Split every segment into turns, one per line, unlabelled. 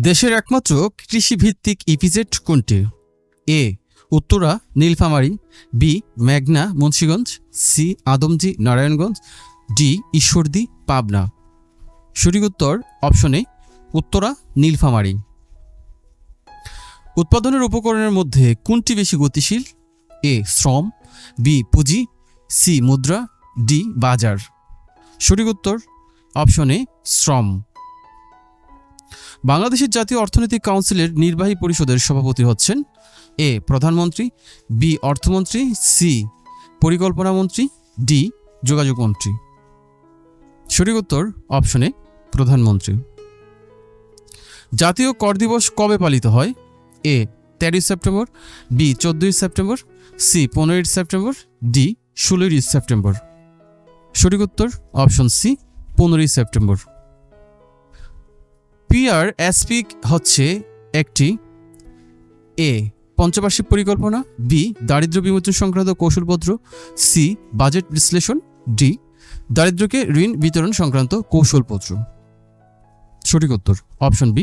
দেশের একমাত্র কৃষিভিত্তিক ইপিজেড কোনটি? এ, উত্তরা, নীলফামারী, বি, মেঘনা, মুন্সীগঞ্জ, সি, আদমজি, নারায়ণগঞ্জ, ডি, ঈশ্বরদী, পাবনা। সঠিক উত্তর অপশন উত্তরা, নীলফামারী। উৎপাদনের উপকরণের মধ্যে কোনটি বেশি গতিশীল? এ, শ্রম, বি, পুঁজি, সি, মুদ্রা, ডি, বাজার। সঠিক উত্তর অপশন শ্রম। বাংলাদেশের জাতীয় অর্থনৈতিক কাউন্সিলের নির্বাহী পরিষদের সভাপতি হচ্ছেন এ প্রধানমন্ত্রী, বি অর্থমন্ত্রী, সি পরিকল্পনা মন্ত্রী, ডি যোগাযোগ মন্ত্রী। সঠিক উত্তর অপশনে প্রধানমন্ত্রী। জাতীয় কর দিবস কবে পালিত হয়? এ তেরোই সেপ্টেম্বর, বি চোদ্দোই সেপ্টেম্বর, সি পনেরোই সেপ্টেম্বর, ডি ষোলোই সেপ্টেম্বর। সঠিক উত্তর অপশন সি, পনেরোই সেপ্টেম্বর। পিআর অ্যাসপিক হচ্ছে একটি এ পঞ্চবার্ষিক পরিকল্পনা বি দারিদ্র্য বিমোচন সংক্রান্ত কৌশলপত্র সি বাজেট বিশ্লেষণ ডি দারিদ্র্যকে ঋণ বিতরণ সংক্রান্ত কৌশলপত্র সঠিক উত্তর, অপশন বি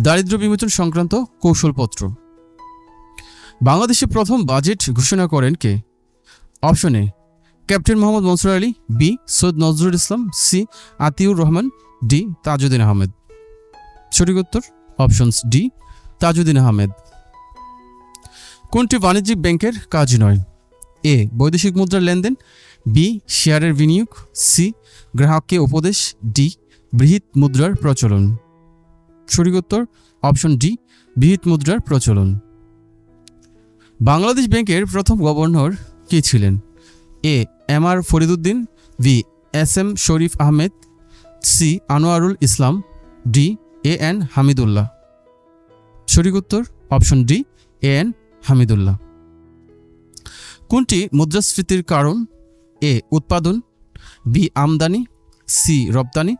দারিদ্র্য বিমোচন সংক্রান্ত কৌশলপত্র বাংলাদেশে প্রথম বাজেট ঘোষণা করেন কে? Option A captain Mohammad Mansur Ali B Syed Nazrul Islam C Atiur Rahman D Tajuddin Ahmed. সঠিক উত্তর অপশনস ডি তাজউদ্দিন আহমেদ। কোনটি বাণিজ্যিক ব্যাংকের কাজ নয়? এ বৈদেশিক মুদ্রার লেনদেন। বি শেয়ারের বিনিয়োগ। সি গ্রাহককে উপদেশ। ডি বৃহিত মুদ্রার প্রচলন। সঠিক উত্তর অপশন ডি বৃহিত মুদ্রার প্রচলন। বাংলাদেশ ব্যাংকের প্রথম গভর্নর কে ছিলেন? A M R Fariduddin B S M Sharif Ahmed. C Anwarul Islam. D A N Hamidullah সঠিক উত্তর option D A N Hamidullah কোনটি মুদ্রাস্ফীতির কারণ? এ উৎপাদন বি আমদানি সি রপ্তানি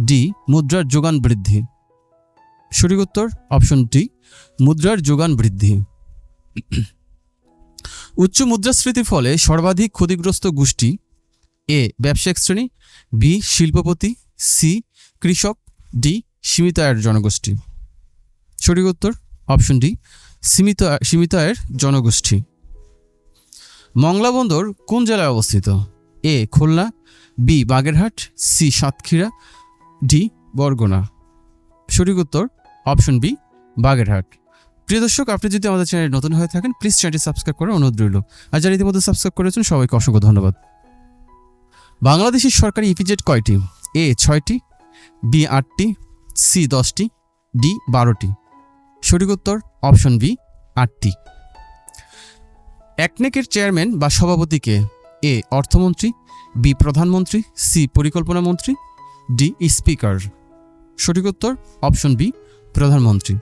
ডি মুদ্রার যোগান বৃদ্ধি। সঠিক উত্তর অপশন ডি মুদ্রার যোগান বৃদ্ধি। উচ্চ মুদ্রাস্ফীতির ফলে সর্বাধিক ক্ষতিগ্রস্ত গোষ্ঠী এ ব্যবসায়িক শ্রেণি বি শিল্পপতি সি কৃষক ডি সীমিত আয়ের জনগোষ্ঠী। সঠিক উত্তর? অপশন ডি সীমিত সীমিত আয়ের জনগোষ্ঠী। মংলা বন্দর কোন জেলায় অবস্থিত? A, Khulna, B, Bagerhat, C, Satkhira D Barguna. সঠিক উত্তর? Option B Bagerhat. প্রিয় দর্শক, আপনি যদি আমাদের চ্যানেলে নতুন হয়ে থাকেন প্লিজ চ্যানেলটি সাবস্ক্রাইব করার অনুরোধ রইল। আর যারা ইতিমধ্যে সাবস্ক্রাইব করেছেন, সবাইকে অসংখ্য ধন্যবাদ। বাংলাদেশের সরকারি ইপিজেড কয়টি? এ, ছয়টি, বি, আটটি সি দশটি, ডি বারোটি। সঠিক উত্তর অপশন বি, আটটি। একনেকের চেয়ারম্যান বা সভাপতিকে এ, অর্থমন্ত্রী, বি, প্রধানমন্ত্রী, সি, পরিকল্পনা মন্ত্রী, ডি, স্পিকার। সঠিক উত্তর অপশন বি, প্রধানমন্ত্রী।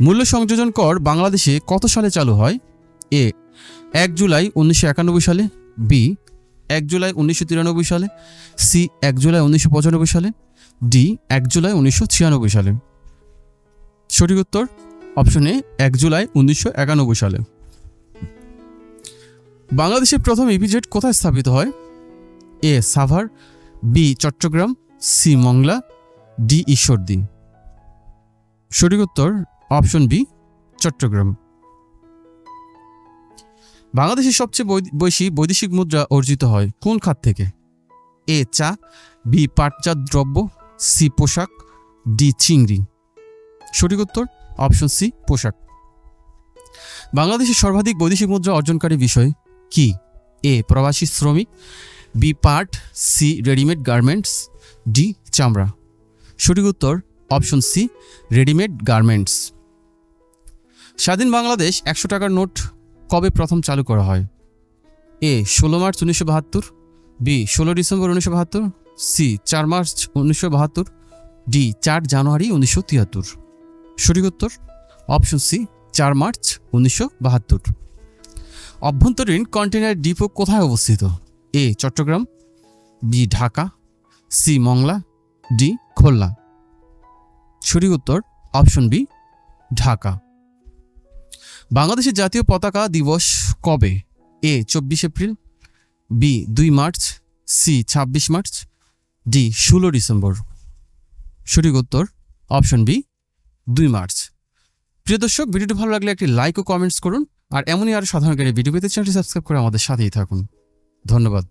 মূল্য সংযোজন কর বাংলাদেশে কত সালে চালু হয়? এ, এক জুলাই উনিশশো একানব্বই সালে, বি, এক জুলাই উনিশশো তিরানব্বই সালে, সি, এক জুলাই উনিশশো পঁচানব্বই সালে ডি, এক জুলাই উনিশশো ছিয়ানব্বই সালে। সঠিক উত্তর? অপশন এ, এক জুলাই উনিশশো একানব্বই সালে। বাংলাদেশের প্রথম ইপিজেড কোথায় স্থাপিত হয়? A, Savar, B, Chattogram, C, Mongla, D, Ishwardi. সঠিক উত্তর? Option B, Chattogram. বাংলাদেশের সবচেয়ে বেশি বৈদেশিক মুদ্রা অর্জিত হয় কোন খাত থেকে? এ, চা, বি, পাটজাত দ্রব্য সি পোশাক, ডি চিংড়ি। সঠিক উত্তর, অপশন সি পোশাক। বাংলাদেশের সর্বাধিক বৈদেশিক মুদ্রা অর্জনকারী বিষয় কি? এ, প্রবাসী শ্রমিক, বি, পাট, সি, রেডিমেড গার্মেন্টস, ডি, চামড়া। সঠিক উত্তর, অপশন সি, রেডিমেড গার্মেন্টস। স্বাধীন বাংলাদেশ একশো টাকার নোট কবে প্রথম চালু করা হয়? এ, ষোলো মার্চ উনিশশো বাহাত্তর, বি, ষোলো ডিসেম্বর উনিশশো বাহাত্তর সি, চার মার্চ উনিশশো বাহাত্তর, ডি, চার জানুয়ারি উনিশশো তিয়াত্তর। সঠিক উত্তর? অপশন সি, চার মার্চ উনিশশো বাহাত্তর। অভ্যন্তরীণ কন্টেনার ডিপো কোথায় অবস্থিত? A, Chittagong, B, Dhaka, C, Mongla, D, Khulna. সঠিক উত্তর? Option B, Dhaka. বাংলাদেশের জাতীয় পতাকা দিবস কবে? এ, চব্বিশ এপ্রিল, বি, দুই মার্চ, সি, ছাব্বিশ মার্চ ডি, ষোলো ডিসেম্বর। সঠিক উত্তর, অপশন বি, দুই মার্চ। প্রিয় দর্শক, ভিডিওটি ভালো লাগলে একটি লাইক ও কমেন্টস করুন, আর এমনই আরও সাধারণ ভিডিও পেতে চ্যানেলটি সাবস্ক্রাইব করে আমাদের সাথেই থাকুন। ধন্যবাদ।